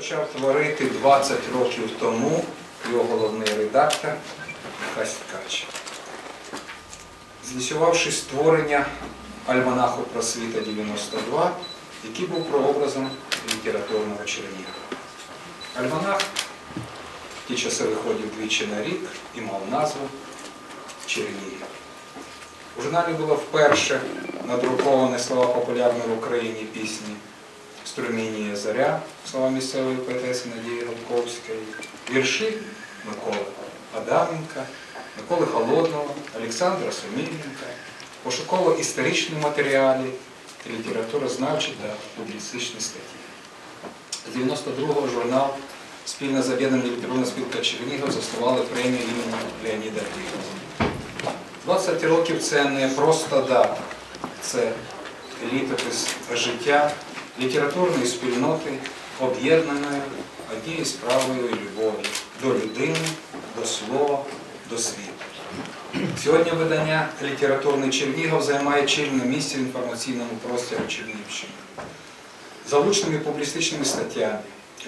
почав творити 20 років тому його головний редактор Михась Ткач. Створення альманаху Просвіта 92, який був прообразом літературного Чернігова. Альманах в ті часи виходив двічі на рік і мав назву Чернігів. У журналі було вперше надруковані слова популярної в Україні пісні Струмінія Заря, слова місцевої поетеси Надії Голковської, вірші Миколи Адаменка, Миколи Холодного, Олександра Сумільненка, пошуково-історичні матеріали, літературознавчі та публіцистичні статті. З 92-го журнал спільно з об'єднаною літературна спілка Чернігів заснували премію імені Леоніда Глібова. 20 років це не просто дата, це літопис життя літературної спільноти, об'єднаної однією справою любові до людини, до слова, до світу. Сьогодні видання Літературний Чернігов займає чільне місце в інформаційному просторі Чернігівщини. Залучними публістичними статтями,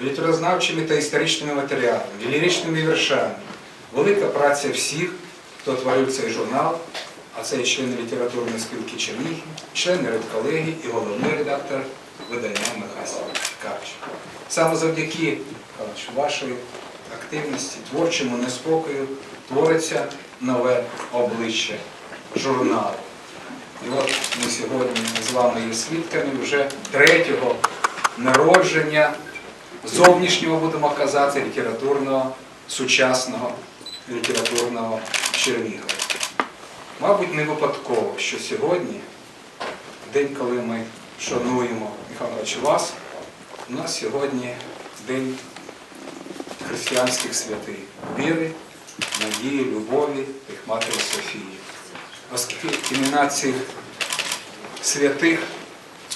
літерознавчими та історичними матеріалами, ліричними віршами. Велика праця всіх, хто творив цей журнал, а це і члени літературної спілки Чернігів, члени редколегії і головний редактор видання Михайло Ткач. Саме завдяки Михайлович, вашої активності, творчому неспокою твориться нове обличчя журналу. І от ми сьогодні з вами є свідками вже третього народження зовнішнього, будемо казати, літературного, сучасного літературного Чернігова. Мабуть, не випадково, що сьогодні, день, коли ми шануємо Михайлович вас, у нас сьогодні день християнських святих. Віри, надії, любові їх Матері Софії. Оскільки імена цих святих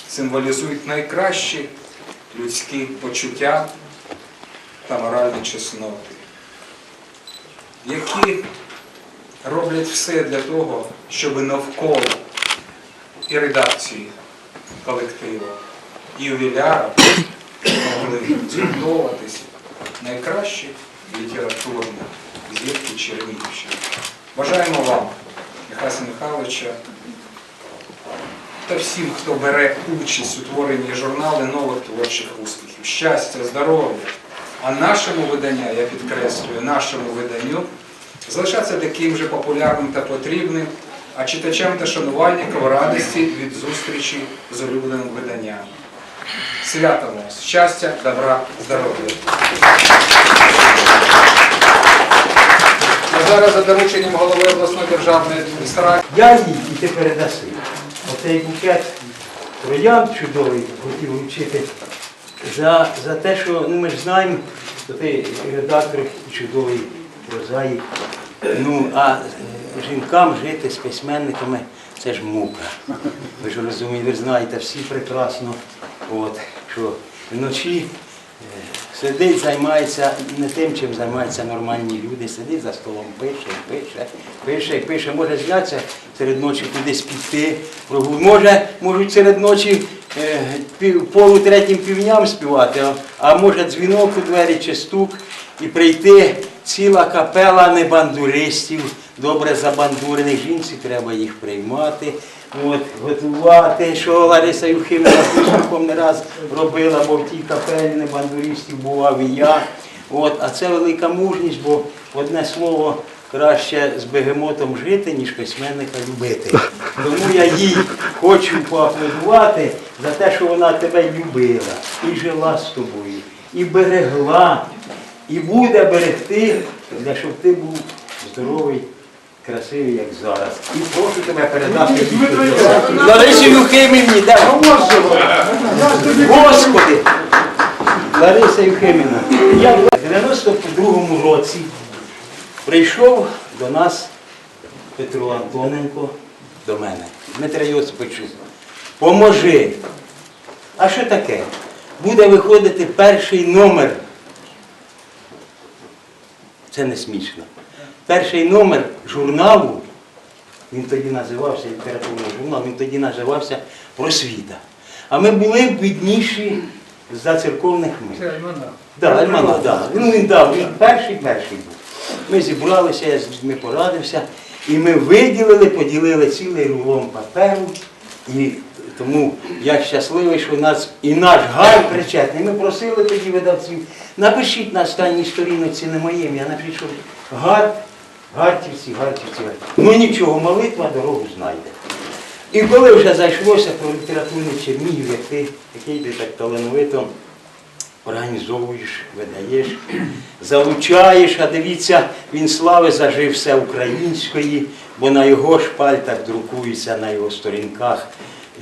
символізують найкращі людські почуття та моральні чесноти, які роблять все для того, щоб навколо і редакції колективу, і ювіляра могли згуртовуватися найкращі літературні зірки Чернігівщини. Бажаємо вам, Михайла Михайловича, та всім, хто бере участь у творенні журналу нових творчих успіхів, щастя, здоров'я. А нашому виданню, я підкреслюю, нашому виданню залишатися таким же популярним та потрібним, а читачам та шанувальникам радості від зустрічі з улюбленим виданням. Свята вас, щастя, добра, здоров'я. Зараз за дорученням голови обласної державної адміністрації. Я їй і ти передаси. Оцей букет троян чудовий хотів вручити за, за те, що ну, ми ж знаємо, що ти редактор чудовий прозаїк. Ну, а е, жінкам жити з письменниками це ж мука. Ви ж розумієте, ви знаєте всі прекрасно, от, що вночі е, сидить, займається не тим, чим займаються нормальні люди, сидить за столом, пише, пише, пише, пише, може знятися серед ночі кудись піти, може, можуть серед ночі е, полу третім півням співати, а може дзвінок у двері чи стук і прийти ціла капела небандуристів, добре забандурених жінці, треба їх приймати. От, готувати, що Лариса Юхимівна Пішком не раз робила, бо в тій капелі небандуристів бував і я. От, а це велика мужність, бо одне слово краще з бегемотом жити, ніж письменника любити. Тому я їй хочу поаплодувати за те, що вона тебе любила і жила з тобою, і берегла, і буде берегти, для щоб ти був здоровий, красивий, як зараз. І прошу тебе передати Ларисі Юхимівні, де? Господи! Лариса Юхимівна, я в 92-му році прийшов до нас Петро Антоненко, до мене. Дмитро Йосиповичу, поможи. А що таке? Буде виходити перший номер. Це не смішно. Перший номер журналу, він тоді називався літературний журнал, він тоді називався Просвіта. А ми були бідніші за церковних мир. Це альманах. Да, Альмана, да. Ну він дав, він перший перший був. Ми зібралися, я з людьми порадився, і ми виділили, поділили цілий рулон паперу. І тому я щасливий, що нас і наш гар причетний. Ми просили тоді видавців, напишіть на останній сторінці не моїм, я напишу гар, гартівці, гартівці. Ну нічого, молитва дорогу знайде. І коли вже зайшлося про літературний Чернігів, як ти, який ти так талановито організовуєш, видаєш, залучаєш, а дивіться, він слави зажив все української, бо на його шпальтах друкуються на його сторінках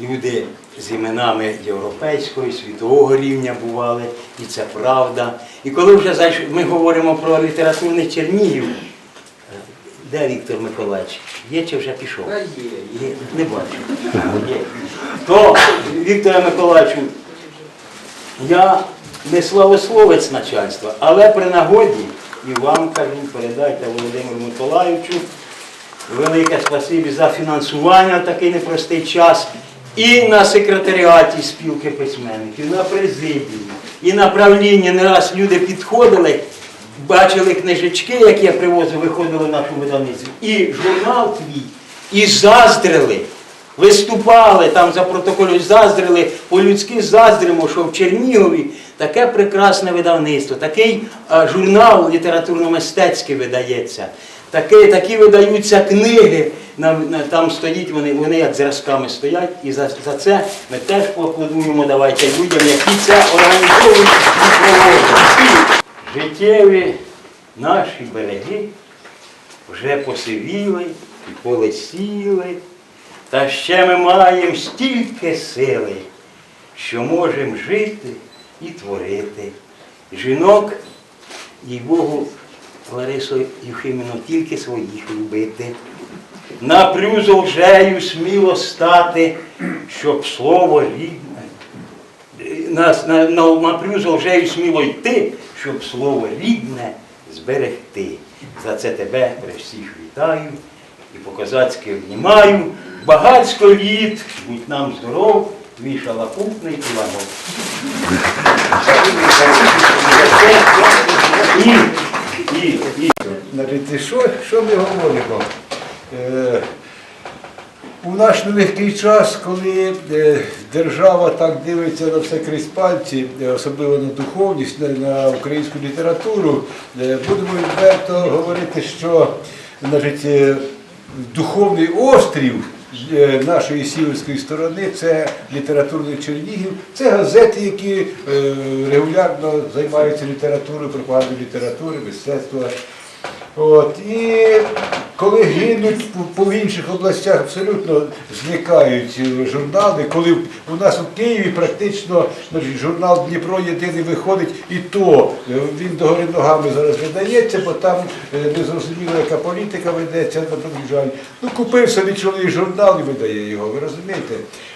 люди з іменами європейського і світового рівня бували, і це правда. І коли вже зайш... ми говоримо про літературний Чернігів, де Віктор Миколаївич? Є чи вже пішов? Та є. Є, не бачу. Є. То, Вікторе Миколаївичу, я не славословець начальства, але при нагоді і вам кажу, передайте Володимиру Миколаївичу велике спасибі за фінансування в такий непростий час. І на секретаріаті спілки письменників, на президії, і на правлінні не раз люди підходили, бачили книжечки, які я привозив, виходили в нашу видавницю, і журнал твій, і заздрили. Виступали там за протоколю, заздрили, по-людськи заздримо, що в Чернігові таке прекрасне видавництво, такий журнал літературно-мистецький видається, такі, такі видаються книги. Там стоїть вони, вони як зразками стоять, і за, за це ми теж поаплодуємо, давайте людям, які це організовують і проводять. Життєві наші береги вже посивіли і полисіли, та ще ми маємо стільки сили, що можемо жити і творити. Жінок, їй Богу, Ларисо Юхиміно, тільки своїх любити. На плюзу лжею сміло стати, щоб слово рідне. На, на, на, на плюзу лжею сміло йти, щоб слово рідне зберегти. За це тебе при всіх вітаю і по-козацьки обнімаю. Багацько літ, будь нам здоров, твій шалапутний Іванов. І, що, що ми говоримо? Е, у наш нелегкий час, коли е, держава так дивиться на все крізь пальці, е, особливо на духовність, на, на українську літературу, е, будемо відверто говорити, що значить, е, духовний острів нашої сіверської сторони це літературний Чернігів, це газети, які е, регулярно займаються літературою, пропагандою літератури, мистецтва. От, і коли гинуть по, інших областях, абсолютно зникають е, журнали. Коли у нас у Києві практично журнал Дніпро єдиний виходить, і то е, він догори ногами зараз видається, бо там е, незрозуміло, яка політика ведеться на жаль. Ну, купив собі чоловік журнал і видає його, ви розумієте?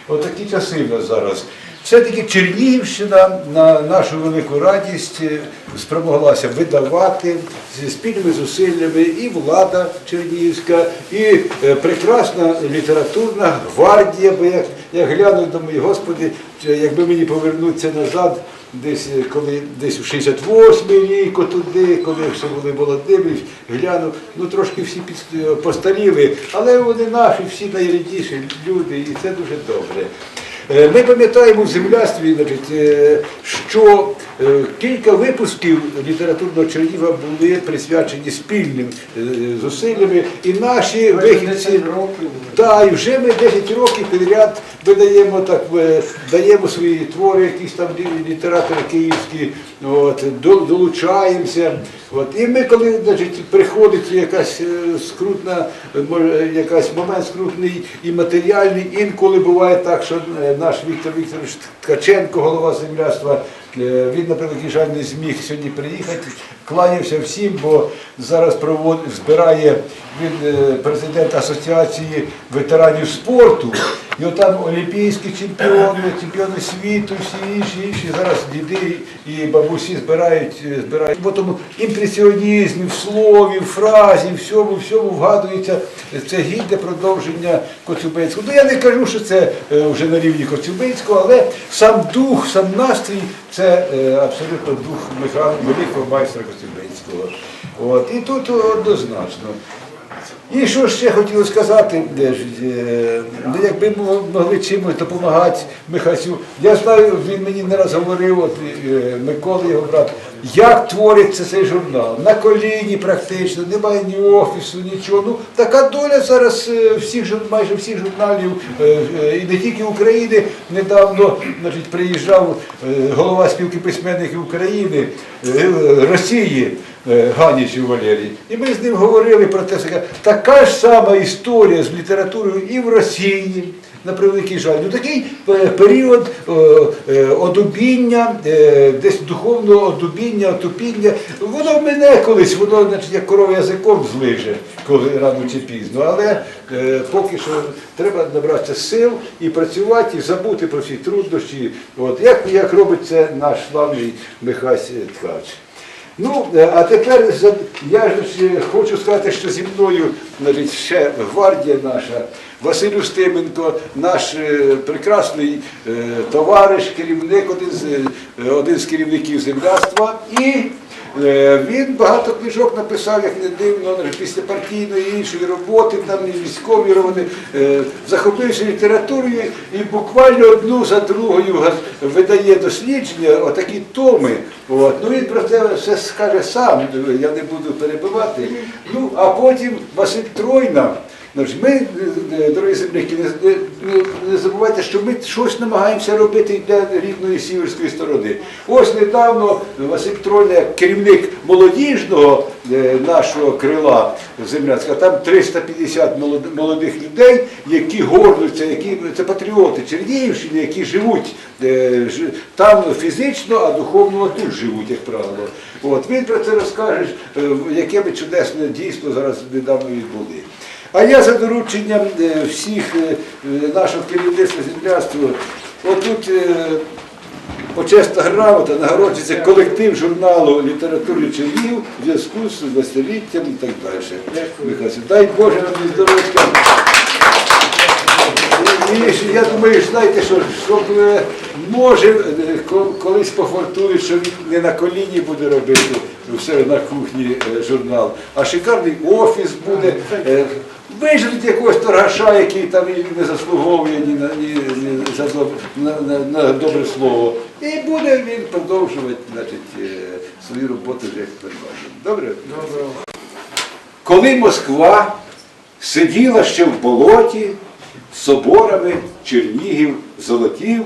Отакі часи в нас зараз. Все-таки Чернігівщина на нашу велику радість е, спромоглася видавати зі спільними зусиллями і влада Чернігівська, і е, прекрасна літературна гвардія, бо як я гляну, думаю, господи, якби мені повернутися назад, десь е, коли десь в 68-й рік, туди, коли ще були молодими, гляну, ну трошки всі постаріли, але вони наші, всі найрідніші люди, і це дуже добре. Е, Ми пам'ятаємо землястві, значить, е, що кілька випусків літературного Чернігова були присвячені спільним е, зусиллями, і наші вихідці. Так, і вже ми 10 років підряд видаємо так, е, даємо свої твори, якісь там літератори київські, от, долучаємося. От. І ми, коли значить, приходить якась е, скрутна, е, може, якась момент скрутний і матеріальний, інколи буває так, що е, наш Віктор Вікторович Ткаченко, голова земляства, е, він, наприклад, жаль, не зміг сьогодні приїхати. Кланявся всім, бо зараз провод, збирає він е, президент Асоціації ветеранів спорту. І там олімпійські чемпіони, чемпіони світу, всі інші, інші зараз діди і бабусі збирають, е, збирають. Бо тому імпресіонізмі, в слові, в фразі, всьому, всьому вгадується це гідне продовження Коцюбинського. Ну я не кажу, що це е, вже на рівні Коцюбинського, але сам дух, сам настрій це абсолютно дух великого майстра Коцюбинського. От. І тут однозначно. І що ще хотілося сказати, е, ну, якби ми могли чимось допомагати Михасю. Я знаю, він мені не раз говорив, от, е, Микола його брат, як твориться цей журнал. На коліні практично, немає ні офісу, нічого. Ну, така доля зараз е, всіх, майже всіх журналів, і не тільки України. Недавно значить, приїжджав голова спілки письменників України, Росії. Ганічів Валерій. І ми з ним говорили про те, що така ж сама історія з літературою і в Росії, на превеликий жаль. Ну, такий е, період е, е, одубіння, десь духовного одубіння, отупіння. Воно мене колись, воно значить, як корова язиком злиже, коли рано чи пізно. Але поки що треба набратися сил і працювати, і забути про всі труднощі. От, як, як робить це наш славний Михась Ткач. Ну, е, а тепер я ж хочу сказати, що зі мною значить, ще гвардія наша, Василь Устименко, наш е, прекрасний е, товариш, керівник, один з, один з керівників земляства. І він багато книжок написав, як не дивно, після партійної іншої роботи, там і військові роботи, е, захопився літературою і буквально одну за другою видає дослідження, отакі томи. От. Ну він про це все скаже сам, я не буду перебивати. Ну, а потім Василь Тройна. Ми, е, е, дорогі земляки, не, не, не забувайте, що ми щось намагаємося робити для рідної сіверської сторони. Ось недавно Василь Тройна, як керівник молодіжного е, нашого крила земляцького, там 350 молодих людей, які гордуються, які це патріоти Чернігівщини, які живуть там фізично, а духовно тут живуть, як правило. От він про це розкаже, яке ми чудесне дійство зараз недавно відбули. А я за дорученням е, всіх е, нашого керівництва земляцтва, отут е, почесна грамота нагороджується колектив журналу літератури Чернігів в зв'язку з 20-літтям і так далі. Дай Боже нам здоров'я. І я думаю, знаєте, що щоб е, може е, ко- колись пофортує, що він не на коліні буде робити все на кухні е, журнал, а шикарний офіс буде. е, якогось торгаша, який там не заслуговує ні на, ні, ні за доб- на, на, на добре слово. І буде він продовжувати значить, свою роботу вже як нормально. Добре? Добре. Коли Москва сиділа ще в болоті, соборами Чернігів золотів,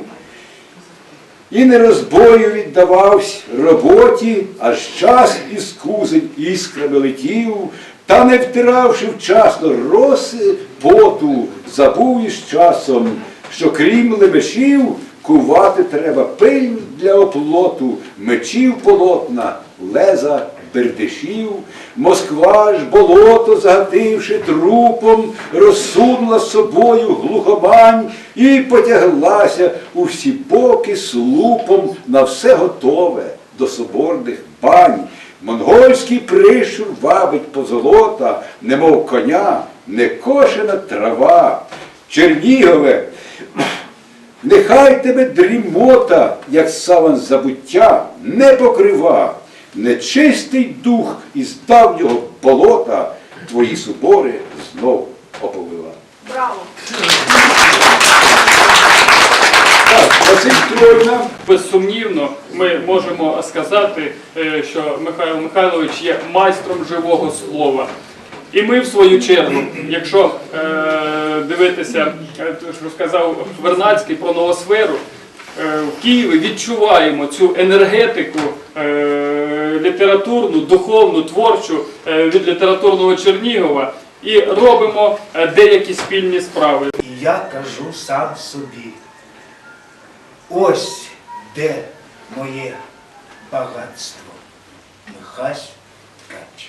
і не розбою віддавався роботі, аж час із кузень іскрами летів, та не втиравши вчасно роси поту, забув із часом, що крім лемешів кувати треба пиль для оплоту, мечів полотна, леза бердишів, Москва ж болото загативши трупом, розсунула собою глухомань і потяглася у всі боки слупом на все готове до соборних бань. Монгольський прищур вабить позолота, немов коня, некошена трава. Чернігове, Нехай тебе дрімота, як саван забуття, не покрива, нечистий дух із давнього болота твої собори знов оповила. Браво! Так, Василь Тройна. Безсумнівно, ми можемо сказати, е, що Михайло Михайлович є майстром живого слова. І ми, в свою чергу, якщо е, дивитися, сказав Вернацький про новосферу, в Києві відчуваємо цю енергетику е, літературну, духовну, творчу е, від літературного Чернігова і робимо е, деякі спільні справи. І я кажу сам собі, ось де моє багатство. Михась Ткач.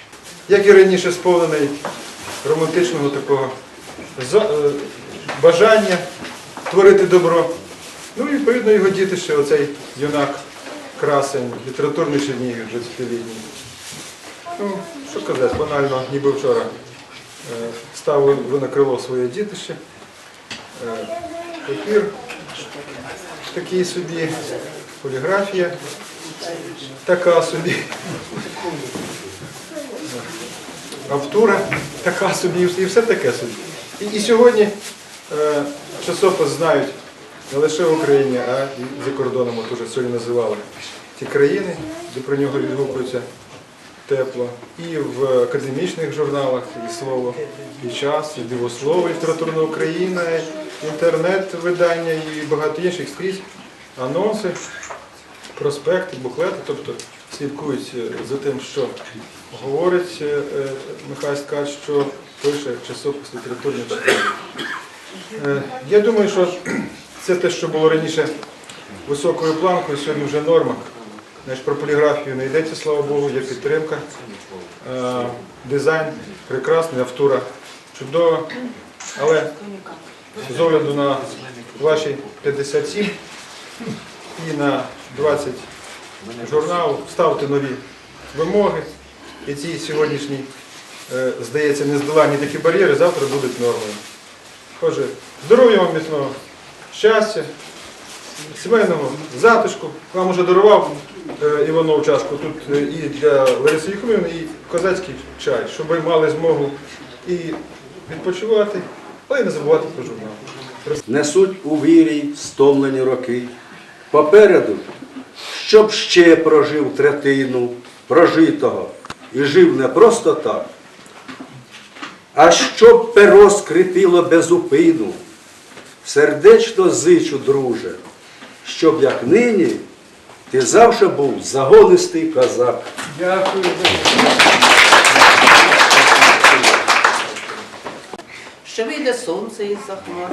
як і раніше сповнений романтичного такого е, бажання творити добро. Ну і відповідно його дітище, оцей юнак красень, літературний Чернігів 20-літній. Ну, що казати, банально, ніби вчора е, ставив на крило своє дітище. Е, Папір такий собі, поліграфія така собі. Автура така собі, і все таке собі. І, і сьогодні е, часопис знають не лише в Україні, а і за кордоном, от уже сьогодні називали ті країни, де про нього відгукуються тепло. І в академічних журналах і слово, і час, і дивослово, і літературна Україна, і інтернет-видання, і багато інших скрізь анонси, проспекти, буклети, тобто слідкують е, за тим, що говорить е, е, Михайло Ткач, що пише часопис літературний Я думаю, що це те, що було раніше високою планкою, сьогодні вже норма. Знаєш, про поліграфію не йдеться, слава Богу, є підтримка. Е, Дизайн прекрасний, автура чудова. Але з огляду на ваші 57 і на 20 журналу ставте нові вимоги. І ці сьогоднішні, е, здається, нездоланні такі бар'єри завтра будуть нормою. Отже, здоров'я вам міцного, щастя, сімейного затишку. Вам уже дарував е, Іванов чашку тут е, і для Лариси Юхимівни, і козацький чай, щоб ви мали змогу і відпочивати, але й не забувати про журнал. несуть у вірі стомлені роки. Попереду, щоб ще прожив третину прожитого і жив не просто так, а щоб перо скрипіло без упину. Сердечно зичу, друже, щоб як нині ти завжди був загонистий козак. Дякую. Ще вийде сонце із-за хмар,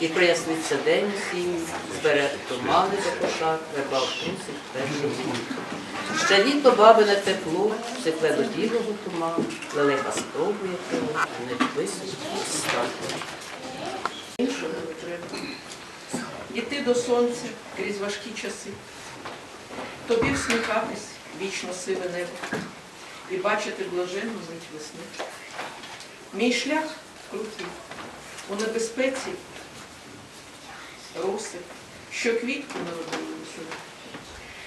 і проясниться день осінній, збере тумани до кошар, верба вкусить першу вітку. Ще літо бабине тепло, сипле до білого туману, лелека спробує крило, не висить і стати. Іншого не треба. Іти до сонця крізь важкі часи. Тобі всміхатись вічно сиве небо і бачити блаженну мить весни. Мій шлях крутий, у небезпеці роси, що квітку народили весни.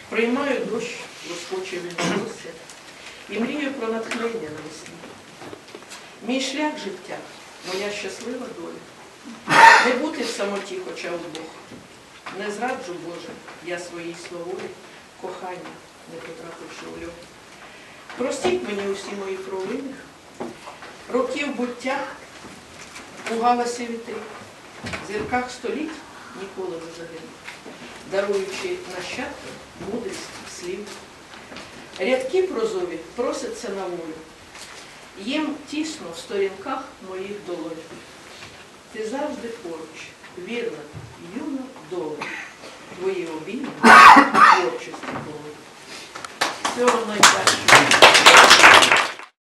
Приймаю дощ, розпоче від волосся і мрію про натхнення на весні. Мій шлях життя, моя щаслива доля. Не бути в самоті, хоча вдвох. Не зраджу, Боже, я своїй словолі, кохання, не потрапивши у льох. Простіть мені усі мої провини, років буття у галасі вітри, в зірках століть ніколи не загину, даруючи нащадкам мудрість слів. Рядки прозові просяться на волю, їм тісно в сторінках моїх долонь. Ти завжди поруч, вірна, юна, добра. Твої обійми творчості були. Всього найкращого.